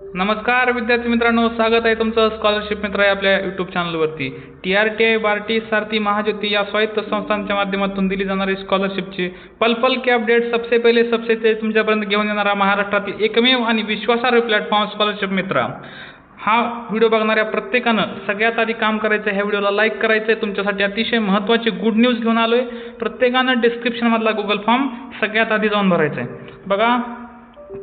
नमस्कार विद्यार्थी मित्रांनो स्वागत आहे तुमचं स्कॉलरशिप मित्र आहे आपल्या यूट्यूब चॅनलवरती T R T I BARTI SARTHI Mahajyoti या स्वायत्त संस्थांच्या माध्यमातून दिली जाणारी स्कॉलरशिपची पल पल की अपडेट सबसे पहिले सबसे ते तुमच्यापर्यंत घेऊन येणारा महाराष्ट्रातील एकमेव आणि विश्वासार्ह प्लॅटफॉर्म स्कॉलरशिप मित्र. हा व्हिडिओ बघणाऱ्या प्रत्येकानं सगळ्यात आधी काम करायचं आहे ह्या व्हिडिओला लाईक करायचं आहे तुमच्यासाठी अतिशय महत्त्वाची गुड न्यूज घेऊन आलो आहे प्रत्येकानं डिस्क्रिप्शनमधला गुगल फॉर्म सगळ्यात आधी जाऊन भरायचा आहे बघा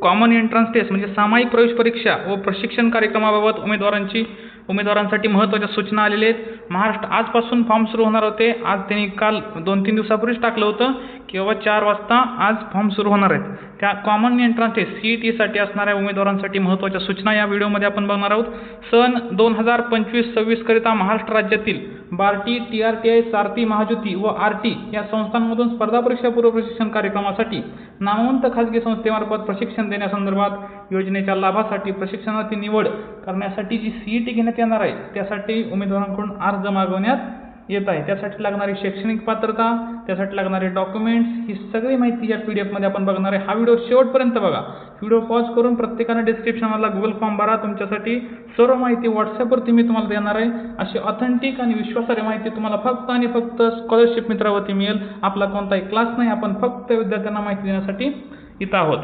कॉमन एंट्रन्स टेस्ट म्हणजे सामायिक प्रवेश परीक्षा व प्रशिक्षण कार्यक्रमाबाबत उमेदवारांची उमेदवारांसाठी महत्त्वाच्या सूचना आलेल्या आहेत. महाराष्ट्र आजपासून फॉर्म सुरू होणार होते. आज त्यांनी काल दोन तीन दिवसापूर्वीच टाकलं होतं की बाबा चार वाजता आज फॉर्म सुरू होणार आहेत. त्या common entrance test C E टीसाठी असणाऱ्या उमेदवारांसाठी महत्त्वाच्या सूचना या व्हिडिओमध्ये आपण बघणार आहोत. सन दोन हजार पंचवीस सव्वीसकरिता महाराष्ट्र राज्यातील BARTI T R T I SARTHI Mahajyoti व आर टी या संस्थांमधून स्पर्धा परीक्षा पूर्व प्रशिक्षण कार्यक्रमासाठी नामवंत खाजगी संस्थेमार्फत प्रशिक्षण देण्यासंदर्भात योजनेच्या लाभासाठी प्रशिक्षणाची निवड करण्यासाठी जी सी ई टी घेण्यात येणार आहे त्यासाठी उमेदवारांकडून अर्ज मागवण्यात येत आहे. त्यासाठी लागणारी शैक्षणिक पात्रता त्यासाठी लागणारे डॉक्युमेंट्स ही सगळी माहिती या पी डी एफमध्ये आपण बघणार आहे. हा व्हिडिओ शेवटपर्यंत बघा. व्हिडिओ पॉज करून प्रत्येकानं डिस्क्रिप्शनमधला गुगल फॉर्म भरा. तुमच्यासाठी सर्व माहिती व्हॉट्सअपवरती मी तुम्हाला देणार आहे. अशी ऑथेंटिक आणि विश्वासार्ह माहिती तुम्हाला फक्त आणि फक्त स्कॉलरशिप मित्रावरती मिळेल. आपला कोणताही क्लास नाही. आपण फक्त विद्यार्थ्यांना माहिती देण्यासाठी इथं आहोत.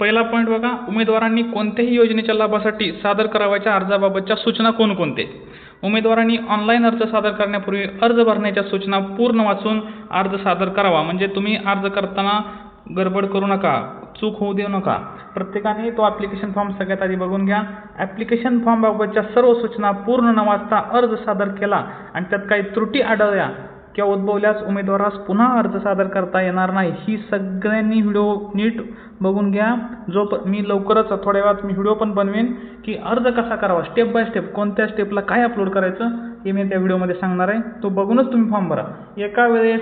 पहिला पॉईंट बघा उमेदवारांनी कोणत्याही योजनेच्या लाभासाठी सादर करावयाच्या अर्जाबाबतच्या सूचना कोणकोणते? उमेदवारांनी ऑनलाईन अर्ज सादर करण्यापूर्वी अर्ज भरण्याच्या सूचना पूर्ण वाचून अर्ज सादर करावा. म्हणजे तुम्ही अर्ज करताना गडबड करू नका चूक होऊ देऊ नका. प्रत्येकाने तो ॲप्लिकेशन फॉर्म सगळ्यात आधी बघून घ्या. ॲप्लिकेशन फॉर्मबाबतच्या सर्व सूचना पूर्ण न वाचता अर्ज सादर केला आणि त्यात काही त्रुटी आढळल्या किंवा उद्भवल्यास उमेदवारास पुन्हा अर्ज सादर करता येणार नाही. ही सगळ्यांनी व्हिडिओ नीट बघून घ्या. जो प मी लवकरच थोड्या वेळात मी व्हिडिओ पण बनवेन की अर्ज कसा करावा स्टेप बाय स्टेप कोणत्या स्टेपला काय अपलोड करायचं हे मी त्या व्हिडिओमध्ये सांगणार आहे. तो बघूनच तुम्ही फॉर्म भरा. एका वेळेस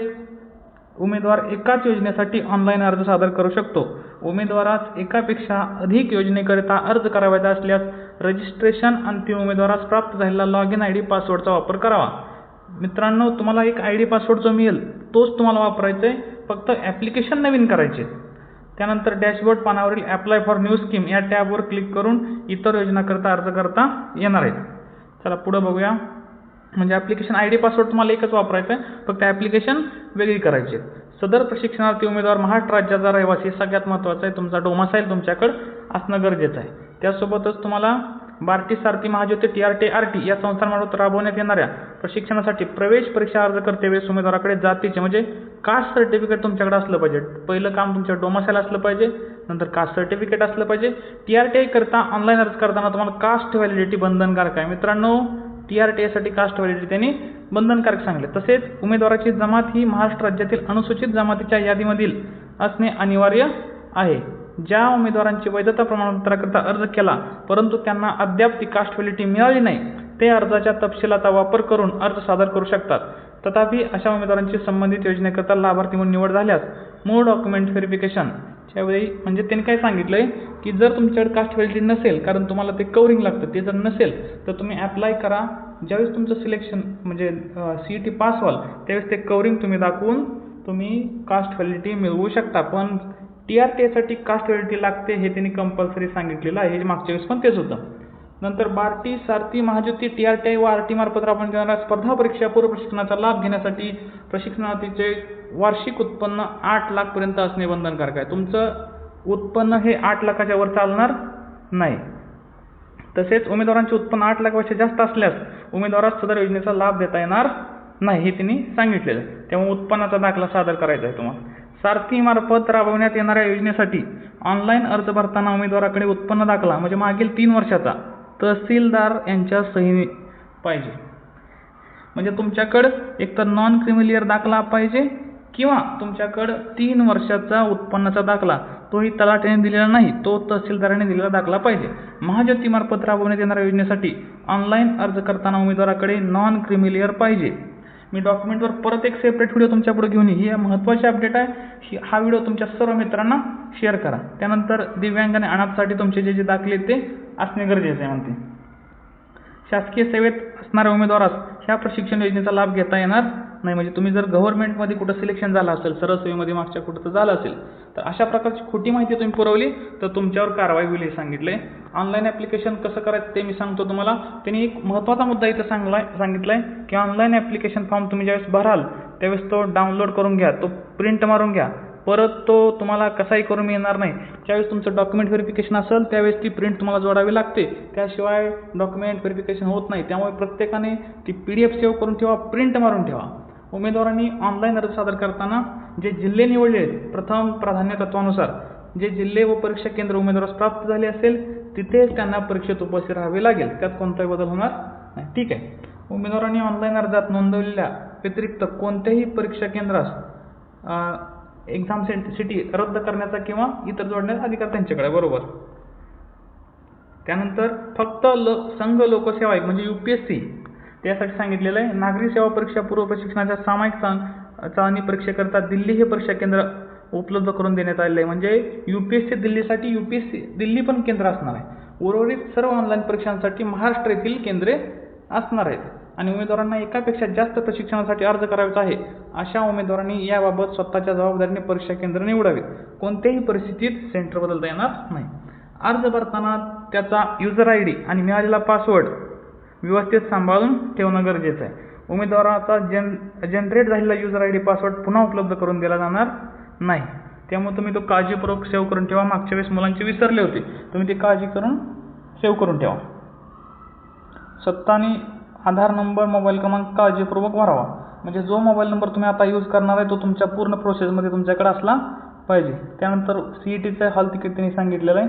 उमेदवार एकाच योजनेसाठी ऑनलाईन अर्ज सादर करू शकतो. उमेदवारास एकापेक्षा अधिक योजनेकरिता अर्ज करावायचा असल्यास रजिस्ट्रेशन अंतिम उमेदवारास प्राप्त झालेला लॉग इन आय डी पासवर्डचा वापर करावा. मित्रांनो तुम्हाला एक आय डी पासवर्ड जो मिळेल तोच तुम्हाला वापरायचा आहे फक्त ॲप्लिकेशन नवीन करायचे. त्यानंतर डॅशबोर्ड पानावरील ॲप्लाय फॉर न्यू स्कीम या टॅबवर क्लिक करून इतर योजनाकरता अर्ज करता येणार आहेत. चला पुढं बघूया. म्हणजे ॲप्लिकेशन आय डी पासवर्ड तुम्हाला एकच वापरायचं आहे फक्त ॲप्लिकेशन वेगळी करायची. आहे सदर प्रशिक्षणार्थी उमेदवार महाराष्ट्र राज्याचा रहिवासी सगळ्यात महत्त्वाचा आहे. तुमचा डोमासाईल तुमच्याकडं असणं गरजेचं आहे. त्यासोबतच तुम्हाला BARTI SARTHI Mahajyoti T R T R T या संस्थांमार्फत राबवण्यात येणाऱ्या प्रशिक्षणासाठी प्रवेश परीक्षा अर्ज करते वेळेस उमेदवाराकडे जातीचे म्हणजे कास्ट सर्टिफिकेट तुमच्याकडे असलं पाहिजे. पहिलं काम तुमच्या डोमासायला असलं पाहिजे नंतर कास्ट सर्टिफिकेट असलं पाहिजे. टी आर टी आय करता ऑनलाईन अर्ज करताना तुम्हाला कास्ट व्हॅलिडिटी बंधनकारक आहे. मित्रांनो टी आर टी आयसाठी कास्ट व्हॅलिडिटी त्यांनी बंधनकारक सांगले तसेच उमेदवाराची जमात ही महाराष्ट्र राज्यातील अनुसूचित जमातीच्या यादीमधील असणे अनिवार्य आहे. ज्या उमेदवारांची वैधता प्रमाणपत्राकरता अर्ज केला परंतु त्यांना अद्याप ती कास्ट व्हॅलिटी मिळाली नाही ते अर्जाच्या तपशिलाचा वापर करून अर्ज सादर करू शकतात. तथापि अशा उमेदवारांची संबंधित योजनेकरता लाभार्थी म्हणून निवड झाल्यास मूळ डॉक्युमेंट व्हेरिफिकेशन त्यावेळी म्हणजे त्यांनी काय सांगितलं आहे की जर तुमच्याकडे कास्ट व्हॅलिटी नसेल कारण तुम्हाला ते कवरिंग लागतं ते जर नसेल तर तुम्ही ॲप्लाय करा. ज्यावेळेस तुमचं सिलेक्शन म्हणजे सी ई टी पास व्हाल त्यावेळेस ते कवरिंग तुम्ही दाखवून तुम्ही कास्ट व्हॅलिटी मिळवू शकता. पण T R T caste validity लागते हे त्यांनी कंपल्सरी सांगितलेलं आहे. हे मागच्या वेळेस पण तेच होतं. नंतर BARTI SARTHI Mahajyoti T R T I व आर टी मार्फत राबवण्यात येणाऱ्या स्पर्धा परीक्षा पूर्व प्रशिक्षणाचा लाभ घेण्यासाठी प्रशिक्षणार्थीचे वार्षिक उत्पन्न आठ लाखपर्यंत असणे बंधनकारक आहे. तुमचं उत्पन्न हे आठ लाखाच्या वर चालणार नाही. तसेच उमेदवारांचे उत्पन्न आठ लाखापेक्षा जास्त असल्यास उमेदवारास सदर योजनेचा लाभ देता येणार नाही हे त्यांनी सांगितलेलं त्यामुळे उत्पन्नाचा दाखला सादर करायचा आहे तुम्हाला. सारथीमार्फत राबवण्यात येणाऱ्या योजनेसाठी ऑनलाईन अर्ज भरताना उमेदवाराकडे उत्पन्न दाखला म्हणजे मागील तीन वर्षाचा तहसीलदार यांच्या सही पाहिजे. म्हणजे तुमच्याकडं एकतर नॉन क्रिमिलियर दाखला पाहिजे किंवा तुमच्याकडं तीन वर्षाचा उत्पन्नाचा दाखला तोही तलाट्याने दिलेला नाही तो तहसीलदाराने दिलेला दाखला पाहिजे. महाज्योतीमार्फत राबवण्यात येणाऱ्या योजनेसाठी ऑनलाईन अर्ज करताना उमेदवाराकडे नॉन क्रिमिलियर पाहिजे. मी डॉक्युमेंटवर परत एक सेपरेट व्हिडिओ तुमच्यापुढे घेऊन येईल. ही महत्त्वाची अपडेट आहे. हा व्हिडिओ तुमच्या सर्व मित्रांना शेअर करा. त्यानंतर दिव्यांग आणि अनाथसाठी तुमचे जे जे दाखले ते असणे गरजेचे आहे म्हणते. शासकीय सेवेत असणाऱ्या उमेदवारास ह्या प्रशिक्षण योजनेचा लाभ घेता येणार नाही. म्हणजे तुम्ही जर गव्हर्नमेंटमध्ये कुठं सिलेक्शन झालं असेल सरसवीमध्ये मागच्या कुठं तर झालं असेल तर अशा प्रकारची खोटी माहिती तुम्ही पुरवली तर तुमच्यावर कारवाई होईल हे सांगितलं आहे ऑनलाईन ॲप्लिकेशन कसं करायचं ते मी सांगतो तुम्हाला. त्यांनी एक महत्त्वाचा मुद्दा इथं सांगला सांगितला आहे की ऑनलाईन ॲप्लिकेशन फॉर्म तुम्ही ज्यावेळेस भराल त्यावेळेस तो डाउनलोड करून घ्या तो प्रिंट मारून घ्या. परत तो तुम्हाला कसाही करून मिळणार नाही. ज्यावेळेस तुमचं डॉक्युमेंट व्हेरिफिकेशन असेल त्यावेळेस ती प्रिंट तुम्हाला जोडावी लागते. त्याशिवाय डॉक्युमेंट व्हेरिफिकेशन होत नाही. त्यामुळे प्रत्येकाने ती पी डी एफ सेव्ह करून ठेवा प्रिंट मारून ठेवा. उमेदवारांनी ऑनलाईन अर्ज सादर करताना जे जिल्हे निवडले आहेत प्रथम प्राधान्य तत्वानुसार जे जिल्हे व परीक्षा केंद्र उमेदवारास प्राप्त झाले असेल तिथेच त्यांना परीक्षेत उपस्थित राहावे लागेल. त्यात कोणताही बदल होणार नाही. ठीक आहे. उमेदवारांनी ऑनलाईन अर्जात नोंदवलेल्या व्यतिरिक्त कोणत्याही परीक्षा केंद्रास एक्झाम सेंट सिटी रद्द करण्याचा किंवा इतर जोडण्याचा अधिकार त्यांच्याकडे बरोबर. त्यानंतर फक्त ल संघ लोकसेवा आयोग म्हणजे यू पी एस सी त्यासाठी सांगितलेलं आहे नागरी सेवा परीक्षा पूर्व प्रशिक्षणाच्या सामायिक चाल चाळणी परीक्षेकरता दिल्ली हे परीक्षा केंद्र उपलब्ध करून देण्यात आलेलं आहे. म्हणजे U P S C दिल्लीसाठी U P S C Delhi पण केंद्र असणार आहे. उर्वरित सर्व ऑनलाईन परीक्षांसाठी महाराष्ट्र येथील केंद्रे असणार आहेत. आणि उमेदवारांना एकापेक्षा जास्त प्रशिक्षणासाठी अर्ज करायचा आहे. अशा उमेदवारांनी याबाबत स्वतःच्या जबाबदारीने परीक्षा केंद्र निवडावीत. कोणत्याही परिस्थितीत सेंटर बदलता येणार नाही. अर्ज भरताना त्याचा युजर आय डी आणि मिळालेला पासवर्ड व्यवस्थित सांभाळून ठेवणं गरजेचं आहे. उमेदवाराचा जन जनरेट झालेला युजर आय डी पासवर्ड पुन्हा उपलब्ध करून दिला जाणार नाही. त्यामुळे तुम्ही तो काळजीपूर्वक सेव्ह करून ठेवा. मागच्या वेळेस मुलांचे विसरले होते. तुम्ही ते काळजी करून सेव्ह करून ठेवा. सत्ता आणि आधार नंबर मोबाईल क्रमांक काळजीपूर्वक भरावा. म्हणजे जो मोबाईल नंबर तुम्ही आता यूज करणार आहे तो तुमच्या पूर्ण प्रोसेसमध्ये तुमच्याकडे असला पाहिजे. त्यानंतर सी ई टीचं हॉल तिकीट त्यांनी सांगितलेलं आहे.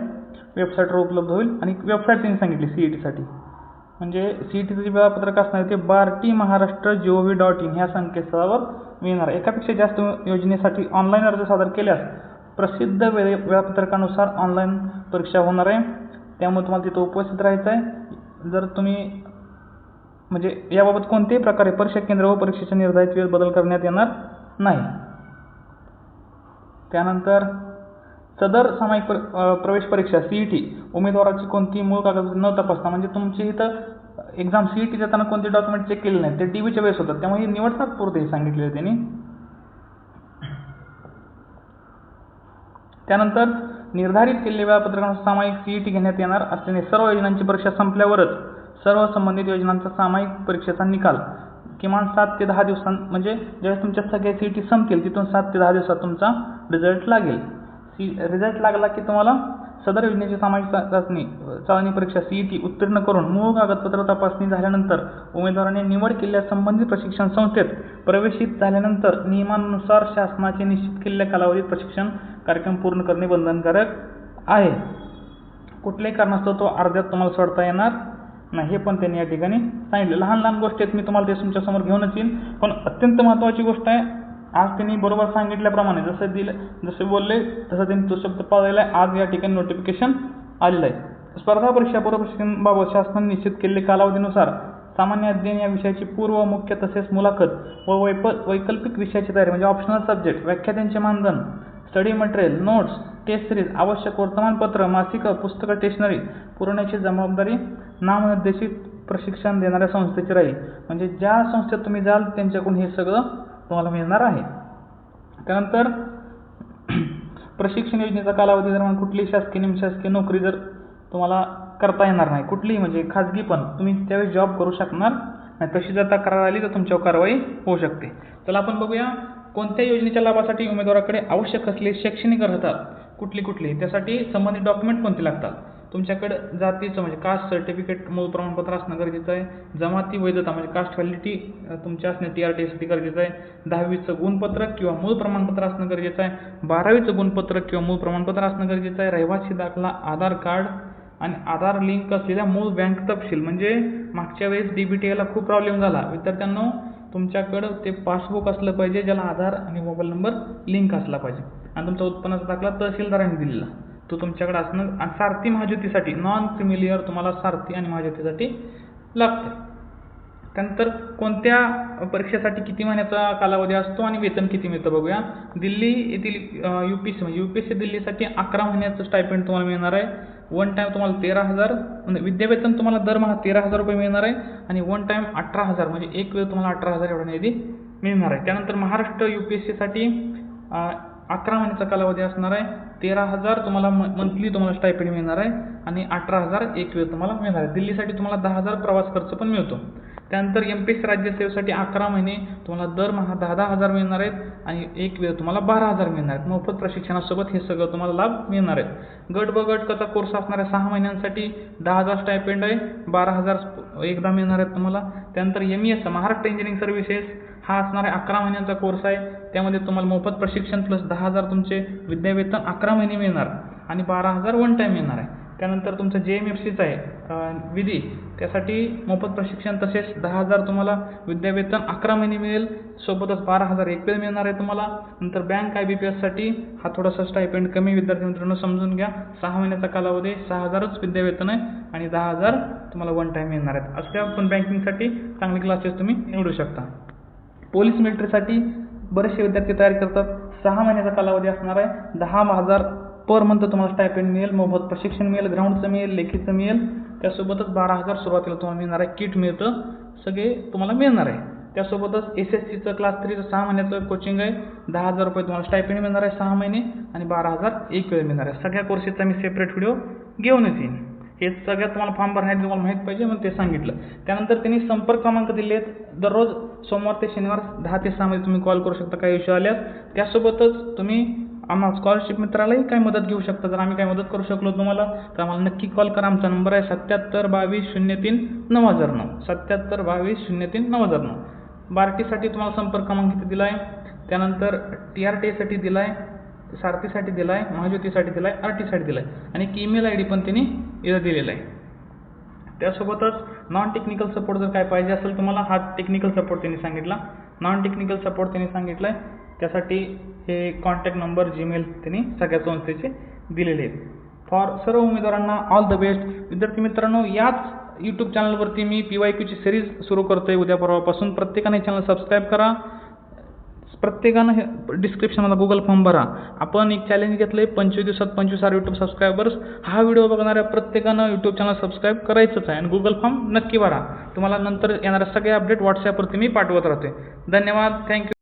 वेबसाईटवर उपलब्ध होईल आणि वेबसाईट त्यांनी सांगितली सी ई टीसाठी म्हणजे सी ई टीचं जे वेळापत्रक असणार आहे ते Barti Maharashtra G O V dot in ह्या संकेतस्थळावर मिळणार. एकापेक्षा जास्त योजनेसाठी ऑनलाईन अर्ज सादर केल्यास प्रसिद्ध वेळे वेळापत्रकानुसार ऑनलाईन परीक्षा होणार आहे. त्यामुळे तुम्हाला तिथं उपस्थित राहायचं आहे. जर तुम्ही म्हणजे याबाबत कोणत्याही प्रकारे परीक्षा केंद्र व परीक्षेच्या निर्धारित वेळ बदल करण्यात येणार नाही. त्यानंतर सदर सामायिक प्र प्रवेश परीक्षा सी ई टी उमेदवाराची कोणती मूळ कागदपत्रे न तपासता म्हणजे तुमची इथं एक्झाम सी ई टी देताना कोणते डॉक्युमेंट चेक केले नाही ते टी व्हीच्या वेळेस होतात. त्यामुळे निवडतात पुरते हे सांगितलेलं त्यांनी. त्यानंतर निर्धारित केलेल्या वेळापत्रकानुसार सामायिक सी ई टी घेण्यात येणार असल्याने सर्व योजनांची परीक्षा संपल्यावरच सर्व संबंधित योजनांचा सामायिक परीक्षेचा निकाल. किमान सात ते दहा दिवसां म्हणजे ज्यावेळेस तुमच्या सगळ्या सी ई टी संपतील तिथून सात ते दहा दिवसात तुमचा रिझल्ट लागेल. सी रिझल्ट लागला की तुम्हाला सदर योजनेची सामायिक चा चाचणी चाचणी परीक्षा सी ई टी उत्तीर्ण करून मूळ कागदपत्र तपासणी झाल्यानंतर उमेदवाराने निवड केलेल्या संबंधित प्रशिक्षण संस्थेत प्रवेशित झाल्यानंतर नियमानुसार शासनाचे निश्चित केलेल्या कालावधीत प्रशिक्षण कार्यक्रम पूर्ण करणे बंधनकारक आहे. कुठल्याही कारणास्तव तो अर्ध्यात तुम्हाला सोडता येणार नाही हे पण त्यांनी या ठिकाणी सांगितले. लहान लहान गोष्टी आहेत मी तुम्हाला ते तुमच्यासमोर घेऊनच येईन. पण अत्यंत महत्त्वाची गोष्ट आहे आज त्यांनी बरोबर सांगितल्याप्रमाणे जसं दिलं जसे बोलले तसं त्यांनी तो शब्द पाळलेला आहे. आज या ठिकाणी नोटिफिकेशन आलेलं आहे. स्पर्धा परीक्षा पूर्व प्रशिक्षणाबाबत शासनाने निश्चित केलेल्या कालावधीनुसार सामान्य अध्ययन या विषयाची पूर्व मुख्य तसेच मुलाखत व वैप वैकल्पिक विषयाची तयारी म्हणजे ऑप्शनल सब्जेक्ट व्याख्यात्यांचे मानधन study material notes test series आवश्यक वर्तमानपत्र मासिकं पुस्तकं स्टेशनरी पुरवण्याची जबाबदारी नामनिर्देशित प्रशिक्षण देणाऱ्या संस्थेची राहील म्हणजे ज्या संस्थेत तुम्ही जाल त्यांच्याकडून हे सगळं तुम्हाला मिळणार आहे. त्यानंतर प्रशिक्षण योजनेचा कालावधी दरम्यान कुठलीही शासकीय निमशासकीय नोकरी जर तुम्हाला करता येणार नाही कुठलीही म्हणजे खाजगी पण तुम्ही त्यावेळेस जॉब करू शकणार नाही. तशी जर तक्रार आली तर तुमच्यावर कारवाई होऊ शकते. चला आपण बघूया कोणत्या योजनेच्या लाभासाठी उमेदवाराकडे आवश्यक असलेली शैक्षणिक अर्हता कुठली कुठली त्यासाठी संबंधित डॉक्युमेंट कोणते लागतात? तुमच्याकडं जातीचं म्हणजे कास्ट सर्टिफिकेट मूळ प्रमाणपत्र असणं गरजेचं आहे. जमाती वैधता म्हणजे कास्ट व्हॅलिटी तुमच्या असणं टी आर टी टीसाठी गरजेचं आहे. दहावीचं गुणपत्रक किंवा मूळ प्रमाणपत्र असणं गरजेचं आहे. बारावीचं गुणपत्रक किंवा मूळ प्रमाणपत्र असणं गरजेचं आहे. रहिवासी दाखला आधार कार्ड आणि आधार लिंक असलेल्या मूळ बँक तपशील. म्हणजे मागच्या वेळेस डी बी टी एला खूप प्रॉब्लेम झाला. विद्यार्थ्यांना तुमच्याकडं ते पासबुक असलं पाहिजे ज्याला आधार आणि मोबाईल नंबर लिंक असला पाहिजे. आणि तुमचा उत्पन्नाचा दाखला तहसीलदारांनी दिलेला. तो तुमच्याकडे असणं आणि सारथी महाज्योतीसाठी नॉन क्रिमिलियर तुम्हाला सारथी आणि महाज्योतीसाठी लागते त्यानंतर कोणत्या परीक्षेसाठी किती महिन्याचा कालावधी असतो आणि वेतन किती मिळतं बघूया. दिल्ली येथील यू पी सी म्हणजे यू पी सी दिल्लीसाठी अकरा महिन्याचं स्टायपेंड तुम्हाला मिळणार आहे. वन टाईम तुम्हाला तेरा हजार म्हणजे विद्यावेतन तुम्हाला दरमहा तेरा हजार रुपये मिळणार आहे आणि वन टाईम अठरा हजार म्हणजे एक वेळ तुम्हाला अठरा हजार एवढा निधी मिळणार आहे. त्यानंतर महाराष्ट्र यू पी एस सीसाठी अकरा महिन्याचा कालावधी असणार आहे. तेरा हजार तुम्हाला म मंथली तुम्हाला स्टायपेंड मिळणार आहे. आणि अठरा हजार एक वेळ तुम्हाला मिळणार आहे. दिल्लीसाठी तुम्हाला दहा हजार प्रवास खर्च पण मिळतो. त्यानंतर एम पी एस राज्यसेवेसाठी अकरा महिने तुम्हाला दरमहा दहा दहा हजार मिळणार आहेत. आणि एक वेळ तुम्हाला बारा हजार मिळणार आहेत. मोफत प्रशिक्षणासोबत हे सगळं तुम्हाला लाभ मिळणार आहेत. गट ब गट कसा कोर्स असणाऱ्या सहा महिन्यांसाठी दहा हजार स्टायपेंड आहे. बारा हजार एकदा मिळणार आहेत तुम्हाला. त्यानंतर M E S Maharashtra engineering services हा असणार आहे अकरा महिन्यांचा कोर्स आहे. त्यामध्ये तुम्हाला मोफत प्रशिक्षण प्लस दहा हजार तुमचे विद्यावेतन अकरा महिने मिळणार आणि बारा हजार वन टाईम मिळणार आहे. त्यानंतर तुमचं जे एम एफ सीचं आहे विधी. त्यासाठी मोफत प्रशिक्षण तसेच दहा हजार तुम्हाला विद्यावेतन अकरा महिने मिळेल. सोबतच बारा हजार एक वेळ मिळणार आहे तुम्हाला. नंतर बँक आय बी पी एससाठी हा थोडासा स्टायपेंड कमी विद्यार्थी मित्रांनो समजून घ्या. सहा महिन्याचा कालावधी सहा हजारच विद्यावेतन आहे आणि दहा हजार तुम्हाला वन टाईम मिळणार आहेत. असल्या पण बँकिंगसाठी चांगले क्लासेस तुम्ही निवडू शकता. पोलीस मिलिटरीसाठी बरेचसे विद्यार्थी तयारी करतात. सहा महिन्याचा कालावधी असणार आहे. दहा हजार पर मंथ तुम्हाला स्टायपेंड मिळेल मोफत प्रशिक्षण मिळेल ग्राउंडचं मिळेल लेखीचं मिळेल. त्यासोबतच बारा हजार सुरुवातीला तुम्हाला मिळणार आहे. किट मिळतं. सगळे तुम्हाला मिळणार आहे. त्यासोबतच एस एस सीचं क्लास थ्रीचं सहा महिन्याचं कोचिंग आहे. दहा हजार रुपये तुम्हाला स्टायपेंड मिळणार आहे सहा महिने आणि बारा हजार एक वेळ मिळणार आहे. सगळ्या कोर्सेसचा मी सेपरेट व्हिडिओ घेऊनच येईन. हे सगळ्यात तुम्हाला फॉर्म भरण्याची तुम्हाला माहीत पाहिजे म्हणून ते सांगितलं. त्यानंतर त्यांनी संपर्क क्रमांक दिले आहेत दररोज सोमवार ते शनिवार दहा ते सहामध्ये तुम्ही कॉल करू शकता. काही इश्यू आल्यास त्यासोबतच तुम्ही आम्हा स्कॉलरशिप मित्रालाही काही मदत घेऊ शकता. जर आम्ही काही मदत करू शकलो तुम्हाला तर आम्हाला नक्की कॉल करा. आमचा नंबर आहे सत्याहत्तर बावीस शून्य तीन नऊ हजार नऊ. सत्याहत्तर बावीस शून्य तीन नऊ हजार नऊ. बार्टीसाठी तुम्हाला संपर्क क्रमांक इथे दिला आहे त्यानंतर टी आर टी एसाठी दिला आहे सारथीसाठी दिला आहे महाज्योतीसाठी दिला आहे आर टीसाठी दिला आहे आणि एक ईमेल आय डी पण त्यांनी इथं दिलेला आहे. त्यासोबतच नॉन टेक्निकल सपोर्ट जर काय पाहिजे असेल तुम्हाला हा टेक्निकल सपोर्ट त्यांनी सांगितला. नॉन टेक्निकल सपोर्ट त्यांनी सांगितलं आहे त्यासाठी हे कॉन्टॅक्ट नंबर जीमेल त्यांनी सगळ्या संस्थेचे दिलेले आहेत. फॉर सर्व उमेदवारांना ऑल द बेस्ट विद्यार्थी मित्रांनो याच यूट्यूब चॅनलवरती मी पी वाय क्यूची सिरीज सुरू करतो आहे उद्या परवापासून प्रत्येकाने चॅनल सबस्क्राईब करा. प्रत्येकानं हे डिस्क्रिप्शनमध्ये गुगल फॉर्म भरा. आपण एक चॅलेंज घेतलं आहे पंचवीस दिवसात पंचवीस हजार यूट्यूब सबस्क्रायबर्स हा व्हिडिओ बघणाऱ्या प्रत्येकानं यूट्यूब चॅनल सबस्क्राईब करायचंच आहे आणि गुगल फॉर्म नक्की भरा. तुम्हाला नंतर येणाऱ्या सगळे अपडेट व्हॉट्सॲपवरती मी पाठवत राहते धन्यवाद. थँक्यू